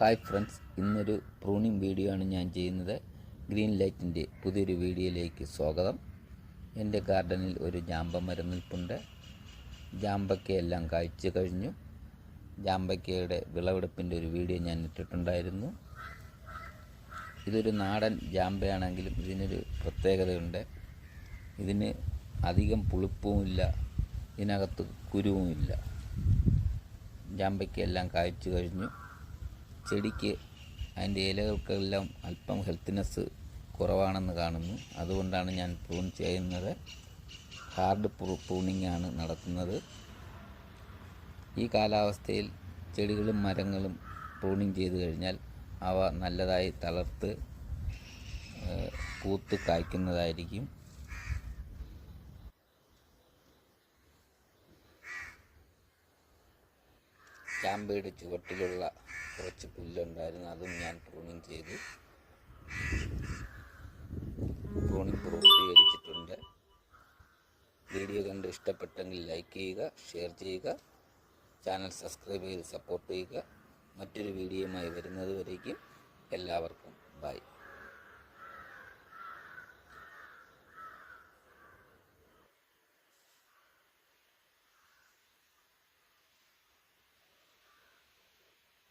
Hi friends ഇന്നൊരു pruning video ആണ് ഞാൻ ചെയ്യുന്നത്. ഗ്രീൻ ലൈറ്റിന്റെ പുതിയൊരു വീഡിയോയിലേക്ക് സ്വാഗതം. എന്റെ ഗാർഡനിൽ ഒരു ജാമ്പ മരം നിൽപ്പുണ്ട് ജാമ്പയ്ക്കയെല്ലാം കായ്ച്ചു കഴിഞ്ഞു. ജാമ്പയ്ക്കയുടെ വിളവെടുപ്പിന്റെ ഒരു വീഡിയോ ഞാൻ ഇട്ടിട്ടുണ്ടായിരുന്നു. ഇതൊരു നാടൻ ജാമ്പയാണെങ്കിലും ഇതിനൊരു പ്രത്യേകതയുണ്ട്. ഇതിന് അധികം പുളിപ്പുമില്ല ഇതിനകത്ത് കുരുവുമില്ല. ജാമ്പയ്ക്കെല്ലാം കായ്ച്ചു കഴിഞ്ഞു. ചെടിക്ക് അതിന്റെ ഇലകൾക്കെല്ലാം അല്പം ഹെൽത്തിനെസ് കുറവാണെന്ന് കാണുന്നു. അതുകൊണ്ടാണ് ഞാൻ പ്രൂൺ ചെയ്യുന്നത്. ഹാർഡ് പ്രൂണിംഗ് ആണ് നടത്തുന്നത്. ഈ കാലാവസ്ഥയിൽ ചെടികളും മരങ്ങളും പ്രൂണിങ് ചെയ്തു കഴിഞ്ഞാൽ അവ നല്ലതായി തളർത്ത് പൂത്ത് കായ്ക്കുന്നതായിരിക്കും. ചാമ്പയുടെ ചുവട്ടിലുള്ള കുറച്ച് പുല്ലുണ്ടായിരുന്നു. അതും ഞാൻ പ്രൂണിങ് ചെയ്തു. പ്രൂണിങ് പൂർത്തീകരിച്ചിട്ടുണ്ട്. വീഡിയോ കണ്ട് ഇഷ്ടപ്പെട്ടെങ്കിൽ ലൈക്ക് ചെയ്യുക ഷെയർ ചെയ്യുക ചാനൽ സബ്സ്ക്രൈബ് ചെയ്ത് സപ്പോർട്ട് ചെയ്യുക. മറ്റൊരു വീഡിയോയുമായി വരുന്നത് വരേക്കും. എല്ലാവർക്കും ബൈ